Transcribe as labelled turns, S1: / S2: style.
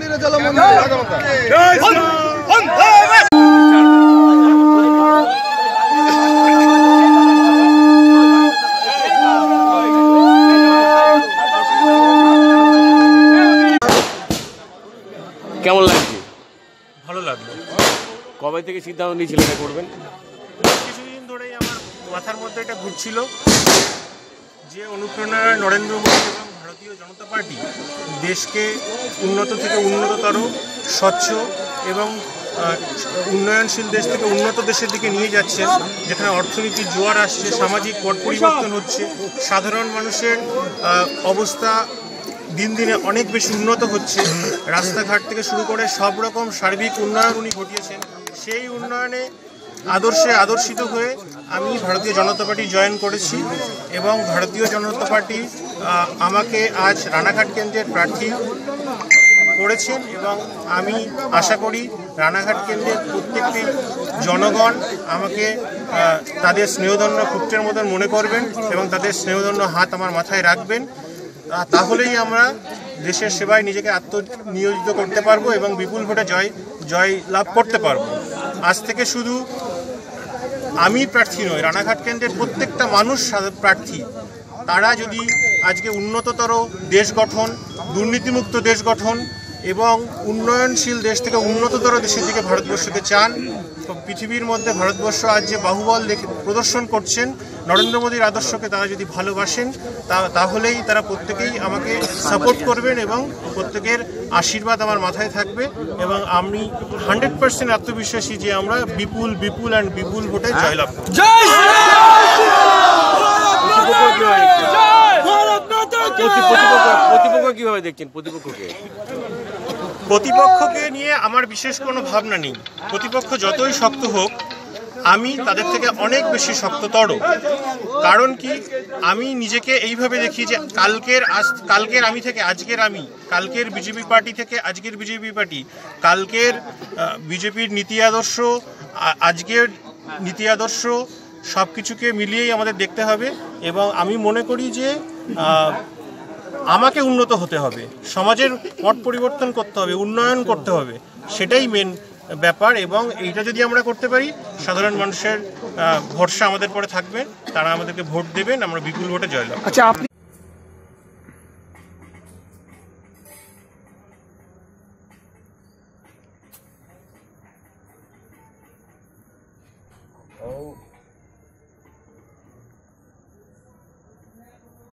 S1: মন্দিরে কেমন লাগছে? ভালো লাগল। কবে থেকে সিদ্ধান্ত নিয়েছিল এটা করবেন?
S2: কিছুদিন ধরেই আমার মাথার মধ্যে এটা ঘুরছিল যে অনুপ্রেরণা নরেন্দ্র মোদী এবং ভারতীয় জনতা পার্টি দেশকে উন্নত থেকে উন্নততর, স্বচ্ছ এবং উন্নয়নশীল দেশ থেকে উন্নত দেশের দিকে নিয়ে যাচ্ছে। যেখানে অর্থনীতির জোয়ার আসছে, সামাজিক পট পরিবর্তন হচ্ছে। সাধারণ মানুষের অবস্থা দিন দিনে অনেক বেশি উন্নত হচ্ছে। রাস্তাঘাট থেকে শুরু করে সব রকম সার্বিক উন্নয়ন উনি ঘটিয়েছেন। সেই উন্নয়নে আদর্শে আদর্শিত হয়ে আমি ভারতীয় জনতা পার্টি জয়েন করেছি এবং ভারতীয় জনতা পার্টি আমাকে আজ রানাঘাট কেন্দ্রের প্রার্থী করেছেন এবং আমি আশা করি রানাঘাট কেন্দ্রের প্রত্যেকটি জনগণ আমাকে তাদের স্নেহধন্য পুত্রের মতন মনে করবেন এবং তাদের স্নেহধন্য হাত আমার মাথায় রাখবেন। তাহলেই আমরা দেশের সেবায় নিজেকে আত্মনিয়োজিত করতে পারব এবং বিপুল ভোটে জয় জয় লাভ করতে পারব। আজ থেকে শুধু আমি প্রার্থী নই, রানাঘাট কেন্দ্রের প্রত্যেকটা মানুষ প্রার্থী। তারা যদি আজকে উন্নততর দেশ গঠন, দুর্নীতিমুক্ত দেশ গঠন এবং উন্নয়নশীল দেশ থেকে উন্নততর দেশের দিকে ভারতবর্ষকে চান পৃথিবীর মধ্যে ভারতবর্ষ আজ যে বাহুবল দেখে প্রদর্শন করছেন নরেন্দ্র মোদীর আদর্শকে তারা যদি ভালোবাসেন তা- তাহলেই তারা প্রত্যেকেই আমাকে সাপোর্ট করবেন এবং প্রত্যেকের আশীর্বাদ আমার মাথায় থাকবে এবং আমি হান্ড্রেড পার্সেন্ট আত্মবিশ্বাসী যে আমরা বিপুল বিপুল অ্যান্ড বিপুল ভোটে জয়লাভ
S1: প্রতিপক্ষ প্রতিপক্ষ কীভাবে দেখছেন? প্রতিপক্ষকে?
S2: প্রতিপক্ষকে নিয়ে আমার বিশেষ কোনো ভাবনা নেই। প্রতিপক্ষ যতই শক্ত হোক আমি তাদের থেকে অনেক বেশি শক্ততর। কারণ কি? আমি নিজেকে এইভাবে দেখি যে কালকের আজ কালকের আমি থেকে আজকের আমি, কালকের বিজেপি পার্টি থেকে আজকের বিজেপি পার্টি, কালকের বিজেপির নীতি আদর্শ আজকের নীতি আদর্শ সব কিছুকে মিলিয়েই আমাদের দেখতে হবে এবং আমি মনে করি যে আমাকে উন্নত হতে হবে। সমাজের পট পরিবর্তন করতে হবে, উন্নয়ন করতে হবে। সেটাই মেন ব্যাপার এবং এইটা যদি আমরা করতে পারি, সাধারণ মানুষের ভরসা আমাদের পরে থাকবে, তারা আমাদেরকে ভোট দেবেন, আমরা বিপুল ভোটে জয়লাভ
S3: আচ্ছা